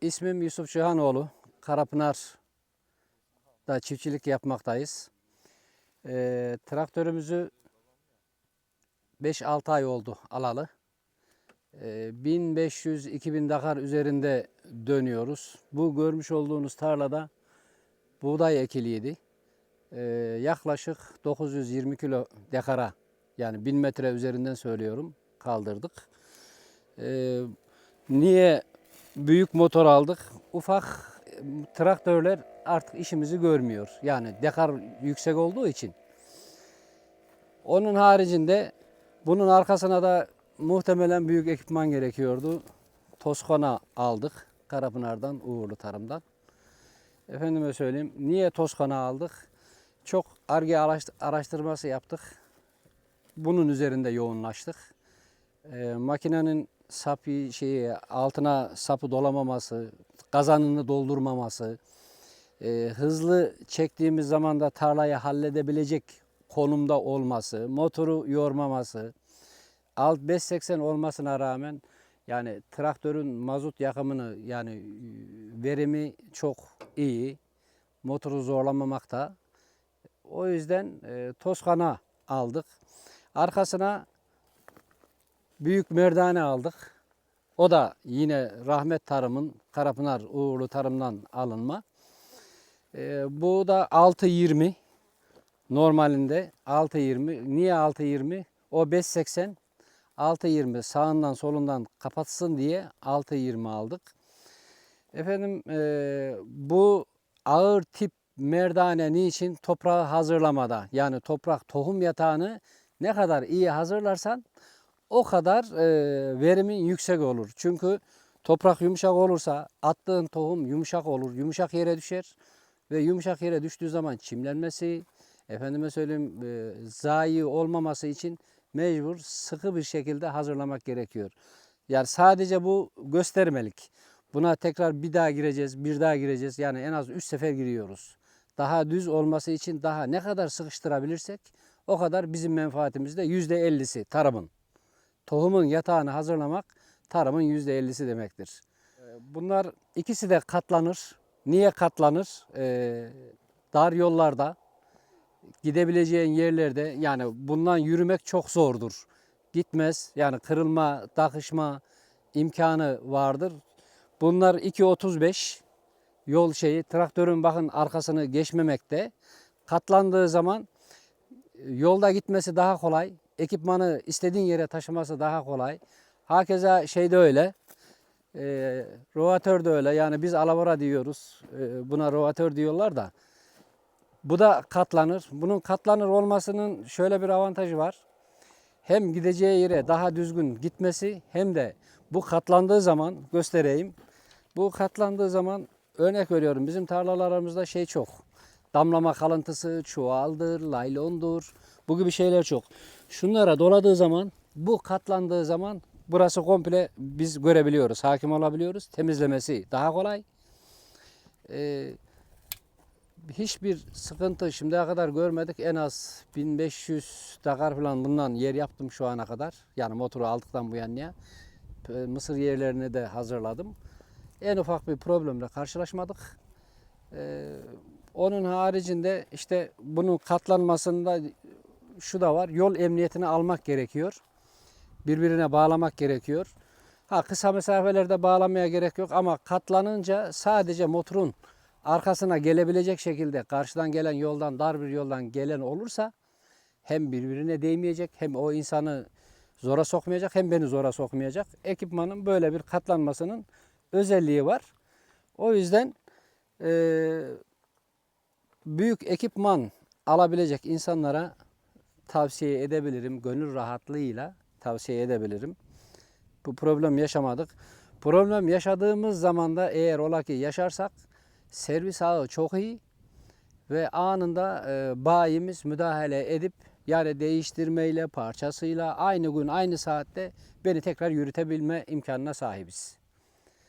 İsmim Yusuf Cihanoğlu. Karapınar'da çiftçilik yapmaktayız. Ee, traktörümüzü 5-6 ay oldu alalı. Ee, 1500-2000 dakar üzerinde dönüyoruz. Bu görmüş olduğunuz tarlada buğday ekiliydi. Ee, yaklaşık 920 kilo dekara yani 1000 metre üzerinden söylüyorum kaldırdık. Ee, niye büyük motor aldık? Ufak e, traktörler artık işimizi görmüyor. Yani dekar yüksek olduğu için. Onun haricinde bunun arkasına da muhtemelen büyük ekipman gerekiyordu. Toskana aldık. Karapınar'dan, Uğurlu Tarım'dan. Efendime söyleyeyim. Niye Toskana aldık? Çok ARGE araşt- araştırması yaptık. Bunun üzerinde yoğunlaştık. Ee, makinenin sapı şeyi altına sapı dolamaması, kazanını doldurmaması, e, hızlı çektiğimiz zaman da tarlayı halledebilecek konumda olması, motoru yormaması, alt 580 olmasına rağmen yani traktörün mazot yakımını yani e, verimi çok iyi. Motoru zorlamamakta. O yüzden e, Toskana aldık. Arkasına büyük merdane aldık. O da yine Rahmet Tarım'ın Karapınar Uğurlu Tarım'dan alınma. E, bu da 6.20 normalinde 6.20. Niye 6.20? O 5.80 6.20 sağından solundan kapatsın diye 6.20 aldık. Efendim e, bu ağır tip merdane niçin? Toprağı hazırlamada. Yani toprak tohum yatağını ne kadar iyi hazırlarsan o kadar e, verimin yüksek olur. Çünkü toprak yumuşak olursa attığın tohum yumuşak olur. Yumuşak yere düşer ve yumuşak yere düştüğü zaman çimlenmesi, efendime söyleyeyim e, zayi olmaması için mecbur sıkı bir şekilde hazırlamak gerekiyor. Yani sadece bu göstermelik. Buna tekrar bir daha gireceğiz, bir daha gireceğiz. Yani en az 3 sefer giriyoruz. Daha düz olması için daha ne kadar sıkıştırabilirsek o kadar bizim menfaatimizde %50'si tarımın. Tohumun yatağını hazırlamak tarımın %50'si demektir. Ee, Bunlar ikisi de katlanır. Niye katlanır? Ee, dar yollarda, gidebileceğin yerlerde yani bundan yürümek çok zordur. Gitmez yani kırılma, takışma imkanı vardır. Bunlar 2.35 yol şeyi traktörün bakın arkasını geçmemekte. Katlandığı zaman yolda gitmesi daha kolay. Ekipmanı istediğin yere taşıması daha kolay. Hakeza şey de öyle. E, rovatör de öyle. Yani biz alavara diyoruz. E, buna rovatör diyorlar da. Bu da katlanır. Bunun katlanır olmasının şöyle bir avantajı var. Hem gideceği yere daha düzgün gitmesi hem de bu katlandığı zaman göstereyim. Bu katlandığı zaman örnek veriyorum bizim tarlalarımızda şey çok. Damlama kalıntısı, çuvaldır, laylondur. Bu gibi şeyler çok. Şunlara doladığı zaman bu katlandığı zaman burası komple biz görebiliyoruz, hakim olabiliyoruz. Temizlemesi daha kolay. Ee, hiçbir sıkıntı şimdiye kadar görmedik. En az 1500 dakar falan bundan yer yaptım şu ana kadar. Yani motoru aldıktan bu yana. Ee, Mısır yerlerini de hazırladım. En ufak bir problemle karşılaşmadık. Ee, onun haricinde işte bunun katlanmasında şu da var. Yol emniyetini almak gerekiyor. Birbirine bağlamak gerekiyor. Ha kısa mesafelerde bağlamaya gerek yok ama katlanınca sadece motorun arkasına gelebilecek şekilde karşıdan gelen yoldan dar bir yoldan gelen olursa hem birbirine değmeyecek hem o insanı zora sokmayacak hem beni zora sokmayacak. Ekipmanın böyle bir katlanmasının özelliği var. O yüzden eee, büyük ekipman alabilecek insanlara tavsiye edebilirim. Gönül rahatlığıyla tavsiye edebilirim. Bu problem yaşamadık. Problem yaşadığımız zaman da eğer ola ki yaşarsak servis ağı çok iyi ve anında e, bayimiz müdahale edip yani değiştirmeyle, parçasıyla aynı gün aynı saatte beni tekrar yürütebilme imkanına sahibiz.